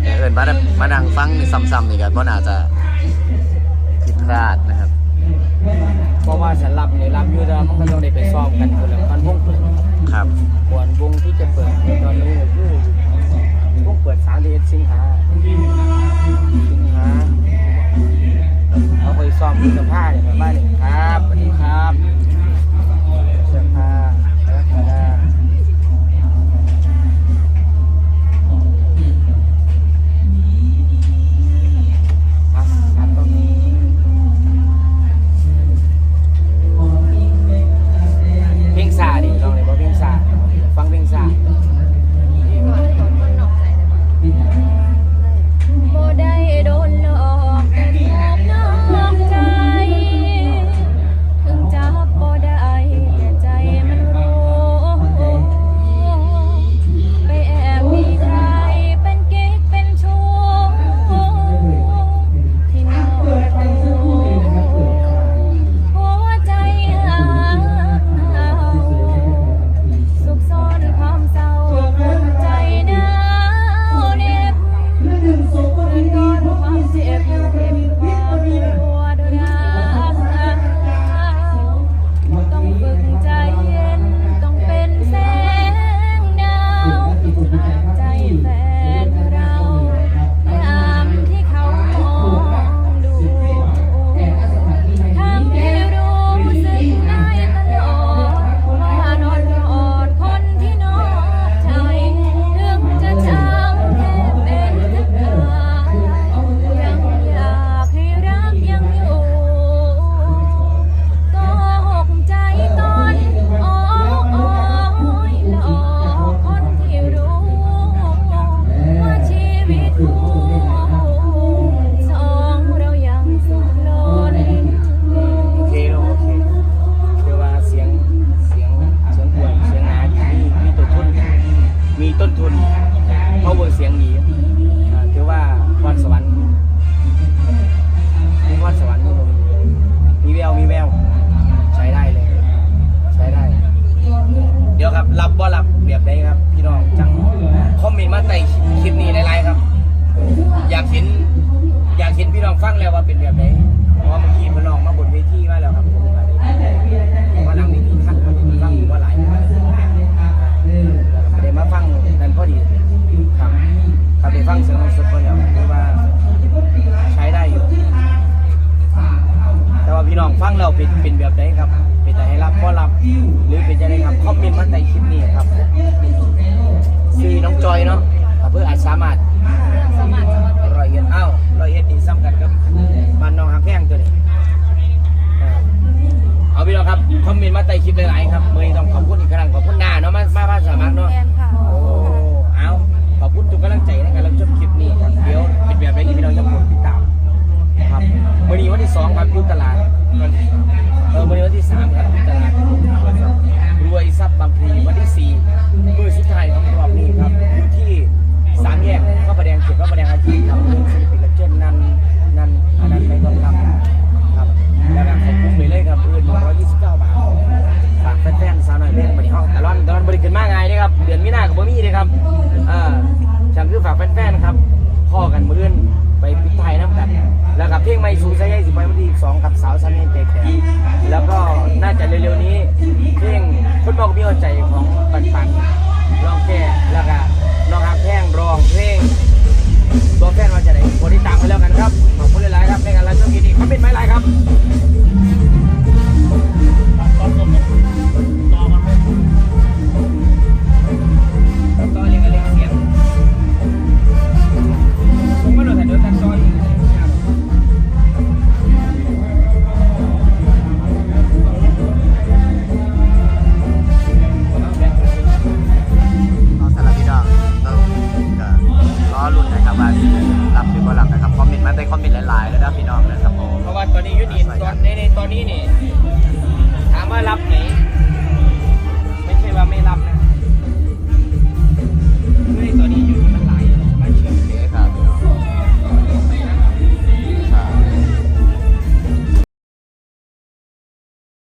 ดเอิญมามานั่งฟังซ้ำๆนี่กันก็นอาจจะผิดพลาดนะครับเพราะว่าฉันรับเนี่ยรับอยู่แล้วมันก็ต้องได้ไปซ้อมกันคนละมันวงครับควรวงที่ ฟังแล้วว่าเป็นแบบไหนเพราะว่าเมื่อกี้ quân Đà Lạt